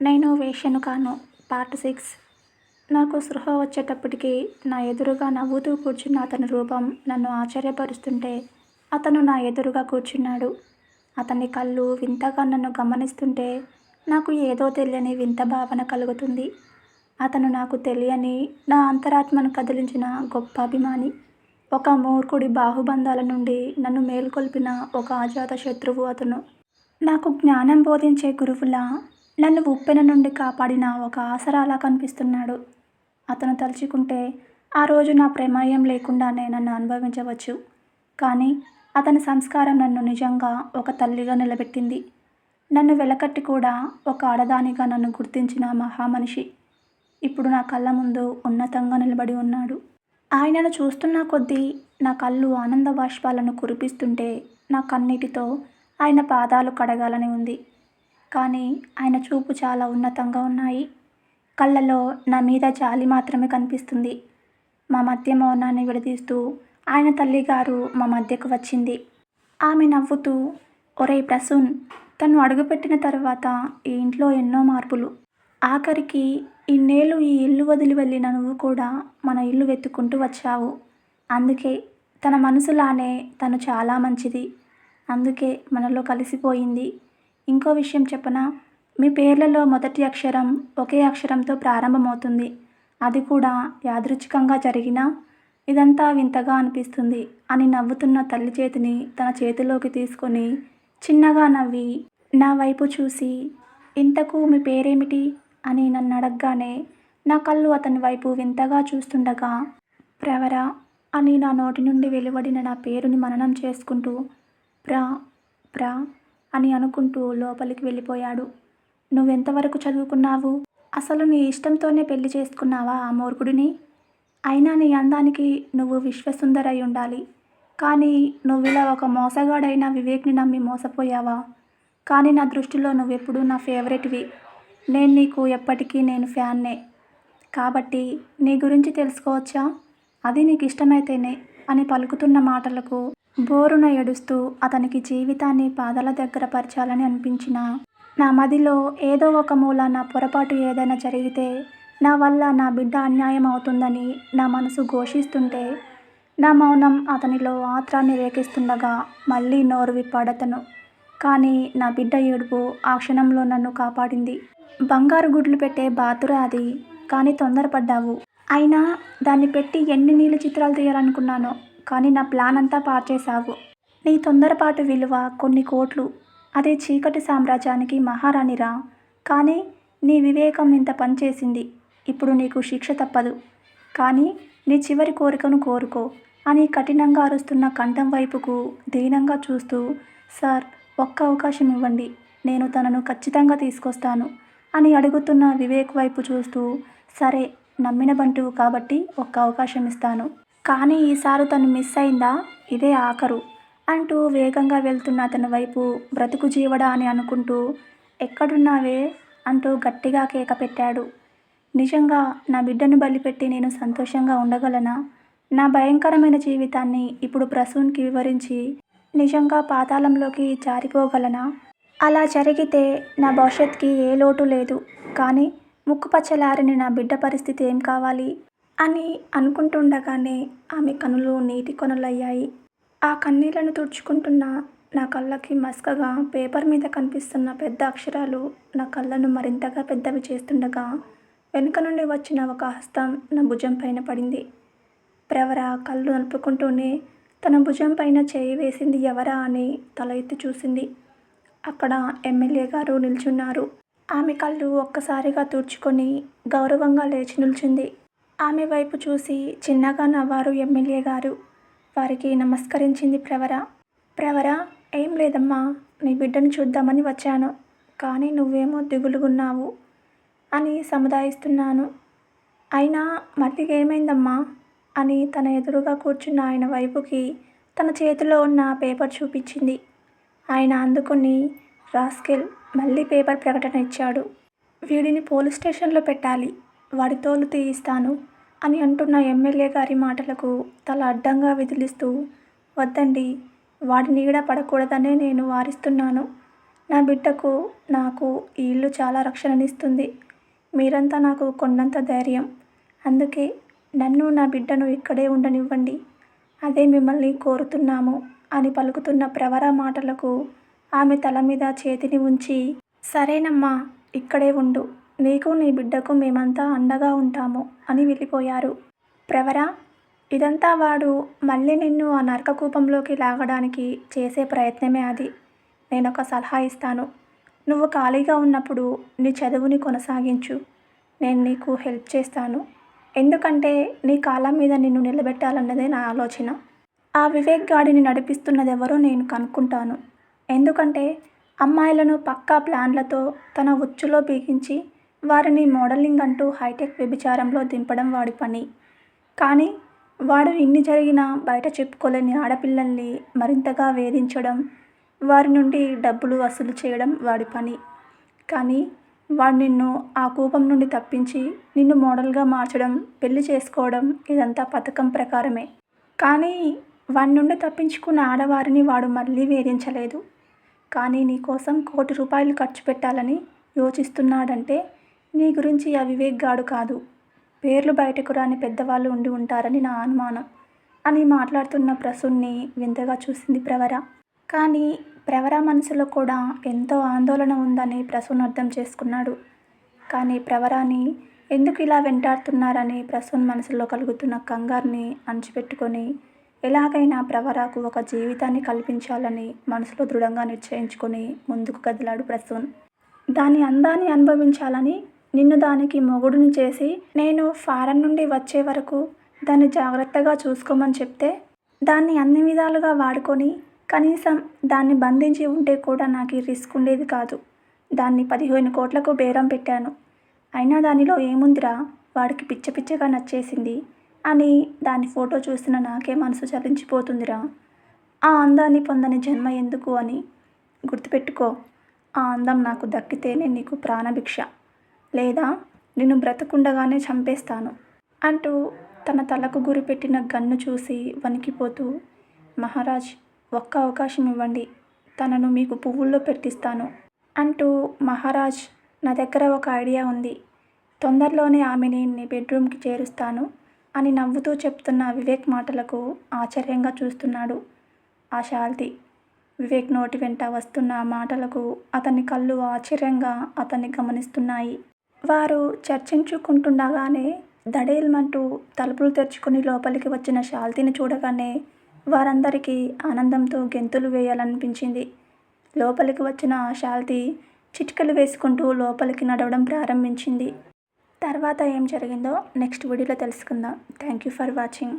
నేను వేషను కాను. Part six. నాకు సృహ వచ్చేటప్పటికి నా ఎదురుగా నవ్వుతూ కూర్చున్న అతని రూపం నన్ను ఆశ్చర్యపరుస్తుంటే అతను నా ఎదురుగా కూర్చున్నాడు. అతని కళ్ళు వింతగా నన్ను గమనిస్తుంటే నాకు ఏదో తెలియని వింత భావన కలుగుతుంది. అతను నాకు తెలియని నా అంతరాత్మను కదిలించిన గొప్ప అభిమాని. ఒక మూర్ఖుడి బాహుబంధాల నుండి నన్ను మేల్కొల్పిన ఒక అజాత శత్రువు అతను. నాకు జ్ఞానం బోధించే గురువులా నన్ను ఉప్పెన నుండి కాపాడిన ఒక ఆసరాలా కనిపిస్తున్నాడు. అతను తలుచుకుంటే ఆ రోజు నా ప్రమేయం లేకుండానే నన్ను అనుభవించవచ్చు. కానీ అతని సంస్కారం నన్ను నిజంగా ఒక తల్లిగా నిలబెట్టింది. నన్ను వెలకట్టి కూడా ఒక ఆడదానిగా నన్ను గుర్తించిన మహామనిషి ఇప్పుడు నా కళ్ళ ముందు ఉన్నతంగా నిలబడి ఉన్నాడు. ఆయనను చూస్తున్న కొద్దీ నా కళ్ళు ఆనంద బాష్పాలను కురిపిస్తుంటే నా కన్నీటితో ఆయన పాదాలు కడగాలని ఉంది. కానీ ఆయన చూపు చాలా ఉన్నతంగా ఉన్నాయి. కళ్ళలో నా మీద జాలి మాత్రమే కనిపిస్తుంది. మా మధ్య మౌనాన్ని విడదీస్తూ ఆయన తల్లిగారు మా మధ్యకు వచ్చింది. ఆమె నవ్వుతూ ఒరే ప్రసూన్ తను అడుగుపెట్టిన తర్వాత ఈ ఇంట్లో ఎన్నో మార్పులు. ఆఖరికి ఇన్నేళ్ళు ఈ ఇల్లు వదిలి వెళ్ళిన నువ్వు కూడా మన ఇల్లు వెతుక్కుంటూ వచ్చావు. అందుకే తన మనసులానే తను చాలా మంచిది. అందుకే మనలో కలిసిపోయింది. ఇంకో విషయం చెప్పనా? మీ పేర్లలో మొదటి అక్షరం ఒకే అక్షరంతో ప్రారంభమవుతుంది. అది కూడా యాదృచ్ఛికంగా జరిగినా ఇదంతా వింతగా అనిపిస్తుంది అని నవ్వుతున్న తల్లి చేతిని తన చేతిలోకి తీసుకొని చిన్నగా నవ్వి నా వైపు చూసి ఇంతకు మీ పేరేమిటి? అని నన్ను అడగగానే నా కళ్ళు అతని వైపు వింతగా చూస్తుండగా ప్రవర అని నా నోటి నుండి వెలువడిన నా పేరుని మననం చేసుకుంటూ ప్రా ప్రా అని అనుకుంటూ లోపలికి వెళ్ళిపోయాడు. నువ్వెంతవరకు చదువుకున్నావు? అసలు నీ ఇష్టంతోనే పెళ్ళి చేసుకున్నావా ఆ మూర్ఖుడిని? అయినా నీ అందానికి నువ్వు విశ్వసుందరై ఉండాలి. కానీ నువ్విలా ఒక మోసగాడైన వివేక్ని నమ్మి మోసపోయావా? కానీ నా దృష్టిలో నువ్వెప్పుడు నా ఫేవరెట్వి. నేను నీకు ఎప్పటికీ నేను ఫ్యాన్నే. కాబట్టి నీ గురించి తెలుసుకోవచ్చా? అది నీకు ఇష్టమైతేనే అని పలుకుతున్న మాటలకు బోరున ఏడుస్తూ అతనికి జీవితాన్ని పాదాల దగ్గర పరచాలని అనిపించిన నా మదిలో ఏదో ఒక మూల నా పొరపాటు ఏదైనా జరిగితే నా వల్ల నా బిడ్డ అన్యాయం అవుతుందని నా మనసు ఘోషిస్తుంటే నా మౌనం అతనిలో ఆత్రాన్ని రేకిస్తుండగా మళ్ళీ నోరు విప్పాడతను. కానీ నా బిడ్డ ఏడుపు ఆ క్షణంలో నన్ను కాపాడింది. బంగారు గుడ్లు పెట్టే బాతురా అది కానీ తొందరపడ్డావు. అయినా దాన్ని పెట్టి ఎన్ని నీళ్ళ చిత్రాలు తీయాలనుకున్నానో కానీ నా ప్లాన్ అంతా పార్చేశావు. నీ తొందరపాటు విలువ కొన్ని కోట్లు. అదే చీకటి సామ్రాజ్యానికి మహారాణిరా. కానీ నీ వివేకం ఇంత పనిచేసింది. ఇప్పుడు నీకు శిక్ష తప్పదు. కానీ నీ చివరి కోరికను కోరుకో. అని కఠినంగా అరుస్తున్న కంఠం వైపుకు దీనంగా చూస్తూ సార్ ఒక్క అవకాశం ఇవ్వండి. నేను తనను ఖచ్చితంగా తీసుకొస్తాను అని అడుగుతున్న వివేక్ వైపు చూస్తూ సరే నమ్మిన బంటువు కాబట్టి ఒక్క అవకాశం ఇస్తాను. కానీ ఈసారి తను మిస్ అయిందా? ఇదే ఆఖరు. అంటూ వేగంగా వెళ్తున్న అతని వైపు బ్రతుకు జీవడా అని అనుకుంటూ ఎక్కడున్నావే? అంటూ గట్టిగా కేక పెట్టాడు. నిజంగా నా బిడ్డను బలిపెట్టి నేను సంతోషంగా ఉండగలనా? నా భయంకరమైన జీవితాన్ని ఇప్పుడు ప్రసూన్కి వివరించి నిజంగా పాతాళంలోకి జారిపోగలనా? అలా జరిగితే నా భవిష్యత్కి ఏ లోటు లేదు. కానీ ముక్కుపచ్చలారిన నా బిడ్డ పరిస్థితి ఏం కావాలి? అని అనుకుంటుండగానే ఆమె కనులు నీటి కొనలయ్యాయి. ఆ కన్నీళ్ళను తుడుచుకుంటున్న నా కళ్ళకి మసకగా పేపర్ మీద కనిపిస్తున్న పెద్ద అక్షరాలు నా కళ్ళను మరింతగా పెద్దవి చేస్తుండగా వెనుక నుండి వచ్చిన ఒక హస్తం నా భుజం పైన పడింది. ప్రవర కళ్ళు నలుపుకుంటూనే తన భుజం పైన చేయి వేసింది ఎవరా అని తల ఎత్తి చూసింది. అక్కడ ఎమ్మెల్యే గారు నిల్చున్నారు. ఆమె కళ్ళు ఒక్కసారిగా తుడుచుకొని గౌరవంగా లేచి నిల్చుంది. ఆమె వైపు చూసి చిన్నగా నవ్వారు ఎమ్మెల్యే గారు. వారికి నమస్కరించింది ప్రవర. ప్రవర ఏం లేదమ్మా నీ బిడ్డను చూద్దామని వచ్చాను. కానీ నువ్వేమో దిగులుగున్నావు అని సముదాయిస్తున్నాను. అయినా మళ్ళీ ఏమైందమ్మా అని తన ఎదురుగా కూర్చున్న ఆయన వైపుకి తన చేతిలో ఉన్న పేపర్ చూపించింది. ఆయన అందుకుని రాస్కెల్ మళ్ళీ పేపర్ ప్రకటన ఇచ్చాడు. వీడిని పోలీస్ స్టేషన్లో పెట్టాలి. వాడి తోలు తీయిస్తాను అని అంటున్న ఎమ్మెల్యే గారి మాటలకు తల అడ్డంగా విదిలిస్తూ వద్దండి వాడి నీడ పడకూడదనే నేను వారిస్తున్నాను. నా బిడ్డకు నాకు ఈ ఇల్లు చాలా రక్షణనిస్తుంది. మీరంతా నాకు కొండంత ధైర్యం. అందుకే నన్ను నా బిడ్డను ఇక్కడే ఉండనివ్వండి. అదే మిమ్మల్ని కోరుతున్నాము అని పలుకుతున్న ప్రవర మాటలకు ఆమె తల మీద చేతిని ఉంచి సరేనమ్మా ఇక్కడే ఉండు. నీకు నీ బిడ్డకు మేమంతా అండగా ఉంటాము అని వెళ్ళిపోయారు. ప్రవర ఇదంతా వాడు మళ్ళీ నిన్ను ఆ నరకకూపంలోకి లాగడానికి చేసే ప్రయత్నమే అది. నేనొక సలహా ఇస్తాను. నువ్వు ఖాళీగా ఉన్నప్పుడు నీ చదువుని కొనసాగించు. నేను నీకు హెల్ప్ చేస్తాను. ఎందుకంటే నీ కాలం మీద నిన్ను నిలబెట్టాలన్నదే నా ఆలోచన. ఆ వివేక్ గాడిని నడిపిస్తున్నది ఎవరో నేను కనుక్కుంటాను. ఎందుకంటే అమ్మాయిలను పక్కా ప్లాన్లతో తన ఉచ్చులో బిగించి వారిని మోడలింగ్ అంటూ హైటెక్ వ్యభిచారంలో దింపడం వాడి పని. కానీ వాడు ఇన్ని జరిగినా బయట చెప్పుకోలేని ఆడపిల్లల్ని మరింతగా వేధించడం వారి నుండి డబ్బులు వసూలు చేయడం వాడి పని. కానీ వాడు నిన్ను ఆ కూపం నుండి తప్పించి నిన్ను మోడల్గా మార్చడం పెళ్ళి చేసుకోవడం ఇదంతా పథకం ప్రకారమే. కానీ వాడి నుండి తప్పించుకున్న ఆడవారిని వాడు మళ్ళీ వేధించలేదు. కానీ నీ కోసం కోటి రూపాయలు ఖర్చు పెట్టాలని యోచిస్తున్నాడంటే నీ గురించి ఆ వివేక్ గాడు కాదు. పేర్లు బయటకు రాని పెద్దవాళ్ళు ఉండి ఉంటారని నా అనుమానం అని మాట్లాడుతున్న ప్రసూన్ని వింతగా చూసింది ప్రవర. కానీ ప్రవర మనసులో కూడా ఎంతో ఆందోళన ఉందని ప్రసూన్ అర్థం చేసుకున్నాడు. కానీ ప్రవరాని ఎందుకు ఇలా వెంటాడుతున్నారని ప్రసూన్ మనసులో కలుగుతున్న కంగారుని అణచిపెట్టుకొని ఎలాగైనా ప్రవరాకు ఒక జీవితాన్ని కల్పించాలని మనసులో దృఢంగా నిశ్చయించుకొని ముందుకు కదిలాడు ప్రసూన్. దాని అందాన్ని అనుభవించాలని నిన్ను దానికి మొగుడుని చేసి నేను ఫారెన్ నుండి వచ్చే వరకు దాన్ని జాగ్రత్తగా చూసుకోమని చెప్తే దాన్ని అన్ని విధాలుగా వాడుకొని కనీసం దాన్ని బంధించి ఉంటే కూడా నాకు ఈ రిస్క్ ఉండేది కాదు. దాన్ని పదిహేను కోట్లకు బేరం పెట్టాను. అయినా దానిలో ఏముందిరా? వాడికి పిచ్చ పిచ్చగా నచ్చేసింది అని దాని ఫోటో చూసిన నాకే మనసు చలించిపోతుందిరా. ఆ అందాన్ని పొందని జన్మ ఎందుకు అని గుర్తుపెట్టుకో. ఆ అందం నాకు దక్కితేనే నీకు ప్రాణభిక్ష. లేదా నిన్ను బ్రతకుండగానే చంపేస్తాను అంటూ తన తలకు గురిపెట్టిన గన్ను చూసి వణికిపోతూ మహారాజ్ ఒక్క అవకాశం ఇవ్వండి. తనను మీకు పువ్వుల్లో పెట్టిస్తాను అంటూ మహారాజ్ నా దగ్గర ఒక ఐడియా ఉంది. తొందరలోనే ఆమెని నీ బెడ్రూమ్కి చేరుస్తాను అని నవ్వుతూ చెప్తున్న వివేక్ మాటలకు ఆశ్చర్యంగా చూస్తున్నాడు ఆ శాల్తి. వివేక్ నోటి వెంట వస్తున్న మాటలకు అతని కళ్ళు ఆశ్చర్యంగా అతన్ని గమనిస్తున్నాయి. వారు చర్చించుకుంటుండగానే దడేల్మంటూ తలుపులు తెరుచుకుని లోపలికి వచ్చిన శాల్తీని చూడగానే వారందరికీ ఆనందంతో గెంతులు వేయాలనిపించింది. లోపలికి వచ్చిన ఆ శాల్తీ చిటికలు వేసుకుంటూ లోపలికి నడవడం ప్రారంభించింది. తర్వాత ఏం జరిగిందో నెక్స్ట్ వీడియోలో తెలుసుకుందాం. Thank you for watching.